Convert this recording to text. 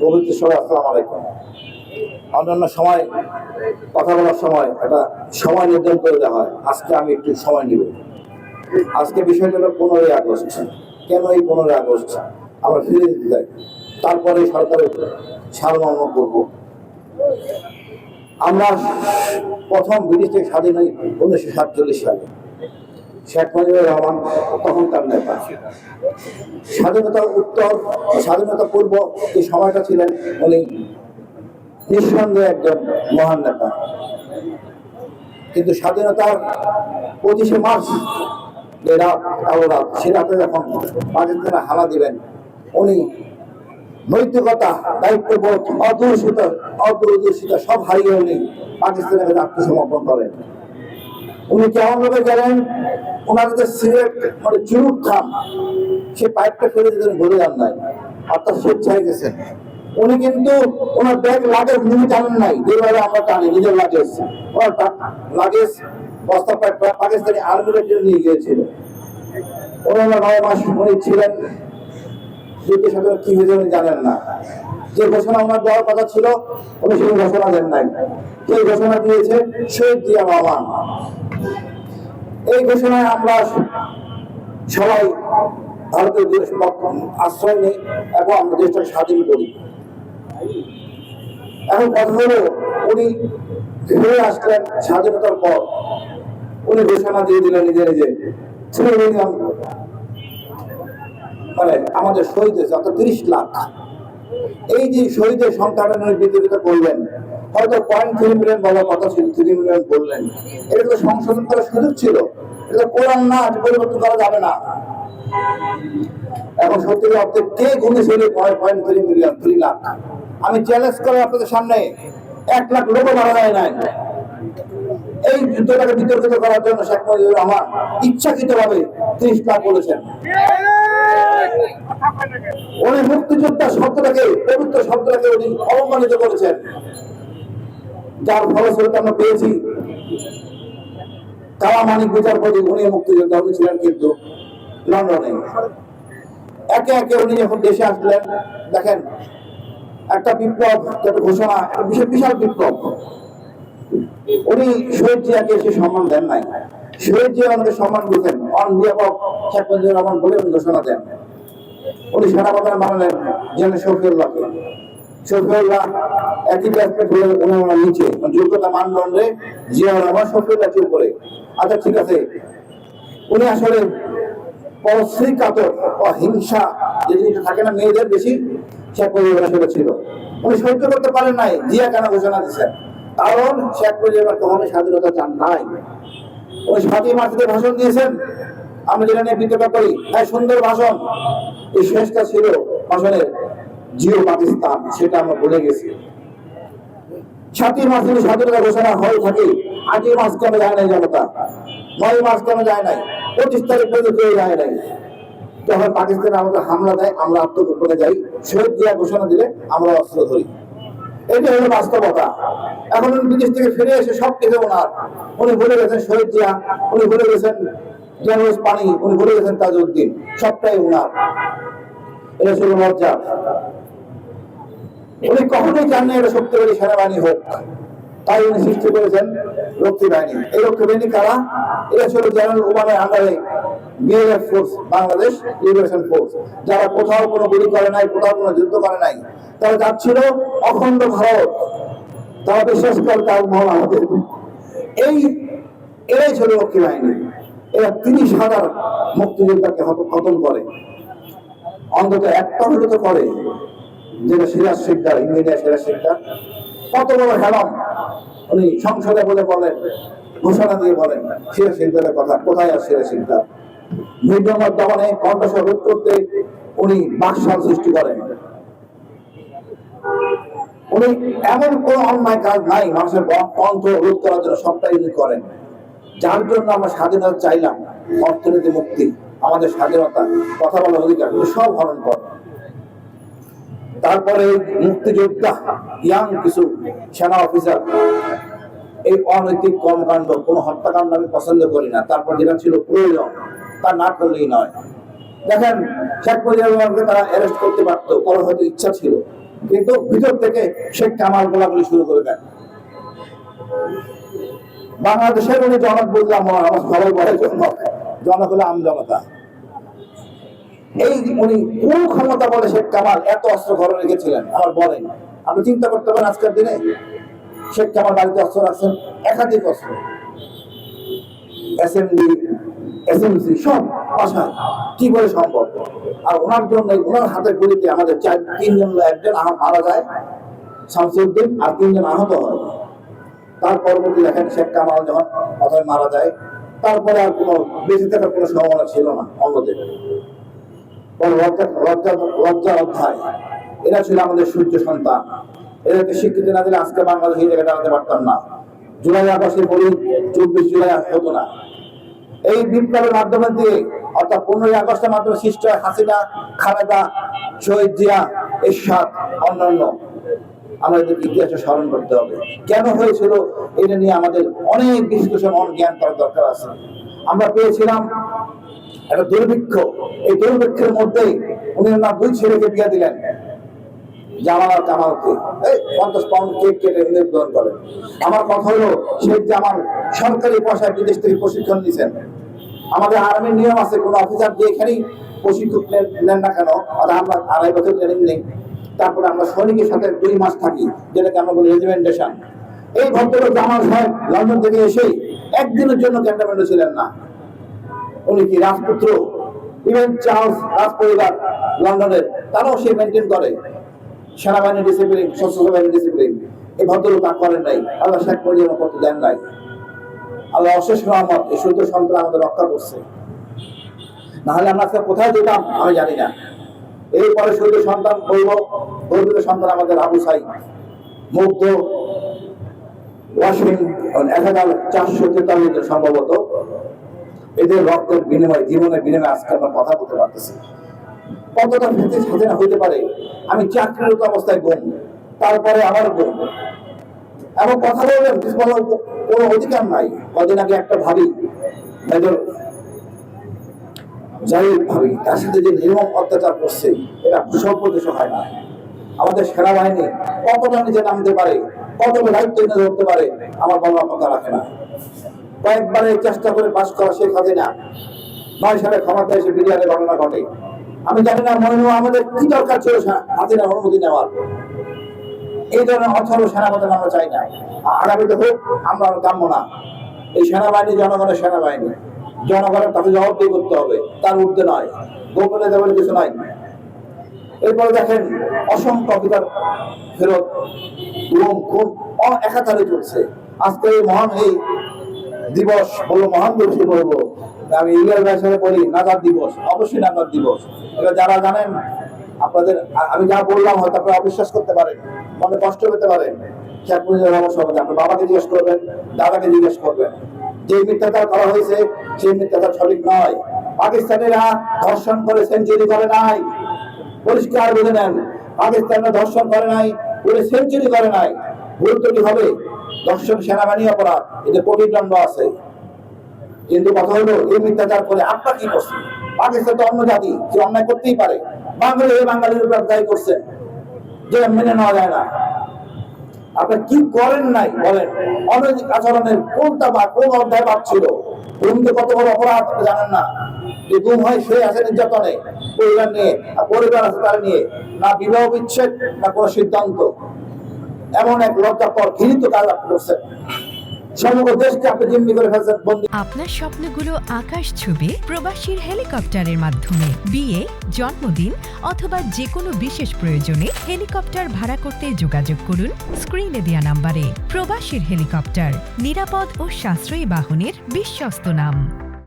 পবিত্র সবাই আসসালাম আলাইকুম। অন্যান্য সময়, কথা বলার সময় একটা সময় নির্ধারণ করে দেওয়া হয়। আজকে আমি একটু সময় নিব। আজকে বিষয়টা হলো পনেরোই আগস্ট। কেন এই পনেরোই আগস্ট? আমরা ফিরে দিতে চাই। তারপরে সরকারের সারমর্ম করব। আমরা প্রথম ব্রিটিশ থেকে স্বাধীন হই উনিশশো সাতচল্লিশ সালে। শেখ মুজিবুর রহমান তখনকার নেতা। স্বাধীনতা উত্তর, স্বাধীনতা পূর্ব যে সময়টা ছিলেন, উনি নিঃসন্দেহে একজন মহান নেতা। কিন্তু স্বাধীনতার পঁচিশে মার্চ যে রাত, কালো রাত, সে রাতে যখন পাকিস্তানে হানা দিবেন, উনি নৈতিকতা, দায়িত্ববোধ অদূষিত অদূরদূষিত সব হারিয়ে উনি পাকিস্তানের কাছে আত্মসমর্পণ করেন। উনি কেমনভাবে গেলেন? ওনার যে সিগারেট মানে চুরুট খান সে পাইপটা ফেলে দিতেন ভরে যান নাই অর্থাৎ স্বেচ্ছায় গেছেন উনি কিন্তু ওনার ব্যাগ, লাগেজ নিজে টানেন নাই। যেভাবে আমরা টানি, নিজের ওনার লাগেজ, বস্তা পাকিস্তানি নিয়ে গিয়েছিল। নয় মাস উনি ছিলেন। কি হয়েছে উনি জানেন না। যে ঘোষণা ওনার দেওয়ার কথা ছিল, উনি সেই ঘোষণা দেন নাই। কে ঘোষণা দিয়েছে, শহীদ জিয়া রহমান এই ঘোষণায় আমরা সবাই ভারতের দেশ আশ্রয় নেই এবং আমরা দেশটাকে স্বাধীন করি। এখন কথা উনি ফিরে আসলেন স্বাধীনতার পর। উনি ঘোষণা দিয়ে দিলেন নিজে নিজে মানে আমাদের শহীদ অর্থাৎ তিরিশ লাখ। এই যে শহীদের সংখ্যাটা নিয়ে বিতর্কিত করলেন হয়তো পয়েন্ট থ্রি মিলিয়ন বলার কথা ছিল? থ্রি মিলিয়ন বললেন। এটা তো সংশোধন করার সুযোগ ছিল। এটা কোরআন না পরিবর্তন করা যাবে না। এখন সত্যি অর্থে কে গুনেছিল point three million three lakh? আমি চ্যালেঞ্জ করে আপনাদের সামনে, এক লাখ লোকও মারা যায় নাই। এই যুদ্ধটাকে বিতর্কিত করার জন্য শেখ মুজিবুর রহমান ইচ্ছাকৃতভাবে ত্রিশ লাখ বলেছেন। উনি মুক্তিযোদ্ধা শব্দটাকে, পবিত্র শব্দটাকে উনি অবমানিত করেছেন। যার ফলস্বরূপ আমরা পেয়েছি কালামানিক বিচারপতি উনি মুক্তিযোদ্ধা, উনি ছিলেন কিন্তু লন্ডনে। একে একে উনি যখন দেশে আসলেন, দেখেন, একটা বিপ্লব, একটা ঘোষণা বিশাল বিশাল বিপ্লব। উনি শহীদ জিয়াকে সে সম্মান দেন নাই। শহীদ জিয়া ওনাকে সম্মান দিতেন। অন বিহাফ শেখ মুজিবুর রহমান বলে উনি ঘোষণা দেন। উনি সেনাপ্রধান বানালেন জেনে শফিউল্লাহকে। আচ্ছা মেয়েদের বেশি ছিল। উনি সহ্য করতে পারেন নাই, জিয়া কেন ঘোষণা দিচ্ছেন? কারণ শেখ মুজিবুর কখনো স্বাধীনতা চান নাই। উনি সাতই মার্চে ভাষণ দিয়েছেন, আমি যেটা নিয়ে বিতর্ক করি হ্যাঁ সুন্দর ভাষণ। এই শেষটা ছিল ভাষণের। জিও পাকিস্তান, সেটা আমরা ভুলে গেছি। সাতই স্বাধীনতা ঘোষণা হয়ে থাকে মাস কেন যায় নাই জনতা। নয় মাস কেন যায় নাই, পঁচিশ তারিখ পর্যন্ত কেউ যায় নাই। যখন পাকিস্তান আমাদের হামলা দেয়, আমরা আত্মগোপনে যাই, শহীদ জিয়া ঘোষণা দিলে আমরা অস্ত্র ধরি। এটা হলো বাস্তবতা। এখন বিদেশ থেকে ফিরে এসে সব কিছু ওনার। উনি ভুলে গেছেন শহীদ জিয়া, উনি ভুলে গেছেন জেনারেল পানি, উনি ভুলে গেছেন তাজউদ্দিন, সবটাই ওনার। এটা ছিল মজ্জা উনি কখনোই চান না এটা শক্তিশালী সেনাবাহিনী হোক। তাই উনি সৃষ্টি করেছেন রক্ষী বাহিনী। এই রক্ষী বাহিনী কারা? এটা ছিল জেনারেল ওমানের আন্ডারে ফোর্স বাংলাদেশ লিবারেশন ফোর্স যারা কোথাও কোনো গুলি করে নাই, কোথাও কোনো যুদ্ধ করে নাই, তারা যাচ্ছিল অখণ্ড ভারত। তারা বিশ্বাস করে তাজমহল আমাদের। এই, এরাই ছিল রক্ষী বাহিনী। এরা তিরিশ হাজার মুক্তিযোদ্ধাকে খতম করে। অন্তত একটা হলে তো করে। যেটা সিরাজ শিকদার ইঞ্জিনিয়ার সিরাজ শিকদার কত বড় হেলাম উনি সংসদে বলে বলেন, ঘোষণা দিয়ে বলেন শিকদারের কথা, কোথায় আর শিকদার দমনে কণ্ঠস্বর রোধ করতে উনি বাকশাল সৃষ্টি করেন। উনি এমন কোন অন্যায় কাজ নাই, মানুষের কণ্ঠ রোধ করার জন্য সবটাই উনি করেন। যার জন্য আমরা স্বাধীনতা চাইলাম, অর্থনীতি মুক্তি, আমাদের স্বাধীনতা, কথা বলার অধিকার, সব হরণ করে। তারপরে মুক্তিযোদ্ধা, ইয়াং কিছু সেনা অফিসার এই অনৈতিক কর্মকাণ্ড, কোনো হত্যাকাণ্ড আমি পছন্দ করি না। তারপর যেটা ছিল প্রয়োজন, তা না করলেই নয়। দেখেন, শেখ মুজিবুর রহমানকে তারা অ্যারেস্ট করতে পারতো কারও হয়তো ইচ্ছা ছিল। কিন্তু ভিতর থেকে শেখ কামাল গোলাগুলি শুরু করে দেন। বাংলাদেশের উনি জনক বুঝলাম আমার সবাই বলে জনক। জনক হলো আম জনতা এই উনি কোন ক্ষমতা বলে শেখ কামাল এত অস্ত্র ঘরে রেখেছিলেন? আমার বলেন, আপনি চিন্তা করতে পারেন আজকের দিনে, শেখ কামাল বাড়িতে অস্ত্র রাখছেন, একাধিক অস্ত্র। এসএমডি এসএমসি সব বাসায় কি করে সম্ভব? আর ওনার জন্য ওনার হাতের গুলিতে আমাদের চার, তিনজন একজন মারা যায়, শামসুদ্দিন, আর তিনজন আহত হয়। তার পরবর্তী দেখেন শেখ কামাল যখন প্রথমে মারা যায়, তারপরে আর কোনো, বেঁচে থাকার কোনো সম্ভাবনা ছিল না অন্যদের। লজ্জা অধ্যায়। এরা ছিল আমাদের সূর্য সন্তান। এদেরকে স্বীকৃতি না দিলে আজকে বাংলাদেশ এই জায়গায় দাঁড়াতে পারতাম না। জুলাই আগস্টে বলি চব্বিশ জুলাই হতো না। এই বিপ্লবের মাধ্যমে দিয়ে, অর্থাৎ পনেরোই আগস্টের মাধ্যমে সৃষ্টি হয় হাসিনা, খালেদা, শহীদ জিয়া, এরশাদ, অন্যান্য। আমাদের ইতিহাসে স্মরণ করতে হবে। কেন হয়েছিল? এটা নিয়ে আমাদের অনেক বিশ্লেষণ অনেক জ্ঞান করার দরকার আছে। আমরা পেয়েছিলাম একটা দুর্ভিক্ষ। এই দুর্ভিক্ষের মধ্যেই উনি ওনার দুই ছেলেকে বিয়ে দিলেন। জামাল আর কামালকে। এই পঞ্চাশ পাউন্ড কেক কেটে উনি গ্রহণ করেন। আমার কথা হলো সরকারি পয়সায় বিদেশ থেকে প্রশিক্ষণ নিয়েছেন। আমাদের আর্মির নিয়ম আছে, কোন অফিসার এখানেই প্রশিক্ষক নেন না কেন? আমরা আড়াই বছর ট্রেনিং নেই। তারপরে আমরা সৈনিকের সাথে দুই মাস থাকি, যেটাকে আমরা বলি রেজিমেন্টেশন এই ভদ্রলোক জামাল সাহেব লন্ডন থেকে এসেই একদিনের জন্য ক্যান্টনমেন্টে ছিলেন না। উনি কি রাজপুত্র? ইভেন চার্লস রাজ পরিবার লন্ডনের, তারাও সে মেনটেন করে। সেনাবাহিনী ডিসিপ্লিন সশস্ত্র বাহিনী ডিসিপ্লিন এই ভদ্রলোক তা করেন নাই। আল্লাহ শেখ মুজিবুর করতে দেন নাই। আল্লাহ অশেষ রহমত, এই সূর্য সন্তান আমাদের রক্ষা করছে। নাহলে আমরা আজকে কোথায় যেতাম, আমি জানি না। এরপরে সূর্য সন্তান বলব গর্বিত সন্তান আমাদের আবু সাই মুগ্ধ, ওয়াশিং এক হাজার চারশো তেতাল্লিশ সম্ভবত। এদের রক্তের বিনিময়ে, জীবনের বিনিময়ে আজকে আমরা কথা বলতে পারতেছি। কতটা ভেতে স্বাধীন হইতে পারে? আমি চাকরিরত অবস্থায় গুম তারপরে আবার গুম এবং কথা বলবেন বলার কোনো অধিকার নাই। কদিন আগে একটা ভাবি, মেজর যাই ভাবি, তার সাথে যে নির্মম অত্যাচার করছে, এটা সভ্য দেশ হয় না। আমাদের সেনাবাহিনী কতটা নিজে নামতে পারে, কতটা দায়িত্ব নিয়ে ধরতে পারে, আমার বলার কথা রাখে না। কয়েকবার এই চেষ্টা করে পাশ করা শেখ হাসিনা। নয় সালে ক্ষমতা এসে বিরিয়ানের ঘটনা ঘটে। আমি জানি না, মনে আমাদের কি দরকার ছিল সা- হাসিনার অনুমতি নেওয়ার। এই ধরনের অথর্ব সেনাপতি আমরা চাই না। আগামীতে হোক, আমরা কাম্য না। এই সেনাবাহিনী, জনগণের সেনাবাহিনী। জনগণের তাকে জবাবদিহি করতে হবে। তার ঊর্ধ্বে নয়। গোপনে দেবের কিছু নয়। এরপরে দেখেন, অসংখ্য অধিকার ফেরত। খুন অ- একাধারে চলছে। আজকে এই মহান, এই দিবস বলব মহান দিবস বলব আমি ইলিয়াস ভাই বলি নাজার দিবস, অবশ্যই নাজার দিবস। এটা যারা জানেন, আপনাদের আমি যা বললাম হয়তো আপনারা অবিশ্বাস করতে পারেন, মনে কষ্ট পেতে পারেন। আপনার বাবাকে জিজ্ঞেস করবেন, দাদাকে জিজ্ঞেস করবেন। যে মিথ্যাচার করা হয়েছে সেই মিথ্যাচার সঠিক নয়। পাকিস্তানিরা ধর্ষণ করে সেঞ্চুরি করে নাই। পরিষ্কার বুঝে নেন, পাকিস্তানরা ধর্ষণ করে নাই করে সেঞ্চুরি করে নাই। ভুল ত্রুটি হবে দর্শন সেনাবাহিনী অপরাধ। এতে কোটি দণ্ড আছে। কিন্তু কথা হলো, এই মিথ্যাচার করে আপনার কি করছে পাকিস্তান তো অন্য জাতি সে অন্যায় করতেই পারে। বাঙালি এই বাঙালির উপর দায়ী করছে, যে মেনে নেওয়া যায় না। আপনি কি করেন নাই বলেন? অনৈতিক আচরণের কোনটা বা কোন অধ্যায় বাদ ছিল? গুম যে কত বড় অপরাধ জানেন না? যে গুম হয় সে আছে নির্যাতনে। পরিবার নিয়ে পরিবার আছে তার নিয়ে। না বিবাহ বিচ্ছেদ, না কোনো সিদ্ধান্ত। এমন এক লজ্জাকর ঘৃণিত কাজ আপনি করছেন। আপনার স্বপ্নগুলো আকাশ ছবি প্রবাসীর হেলিকপ্টারের মাধ্যমে। বিয়ে, জন্মদিন অথবা যে কোনো বিশেষ প্রয়োজনে হেলিকপ্টার ভাড়া করতে যোগাযোগ করুন স্ক্রিনে দেওয়া নাম্বারে। প্রবাসীর হেলিকপ্টার, নিরাপদ ও সাশ্রয়ী বাহনের বিশ্বস্ত নাম।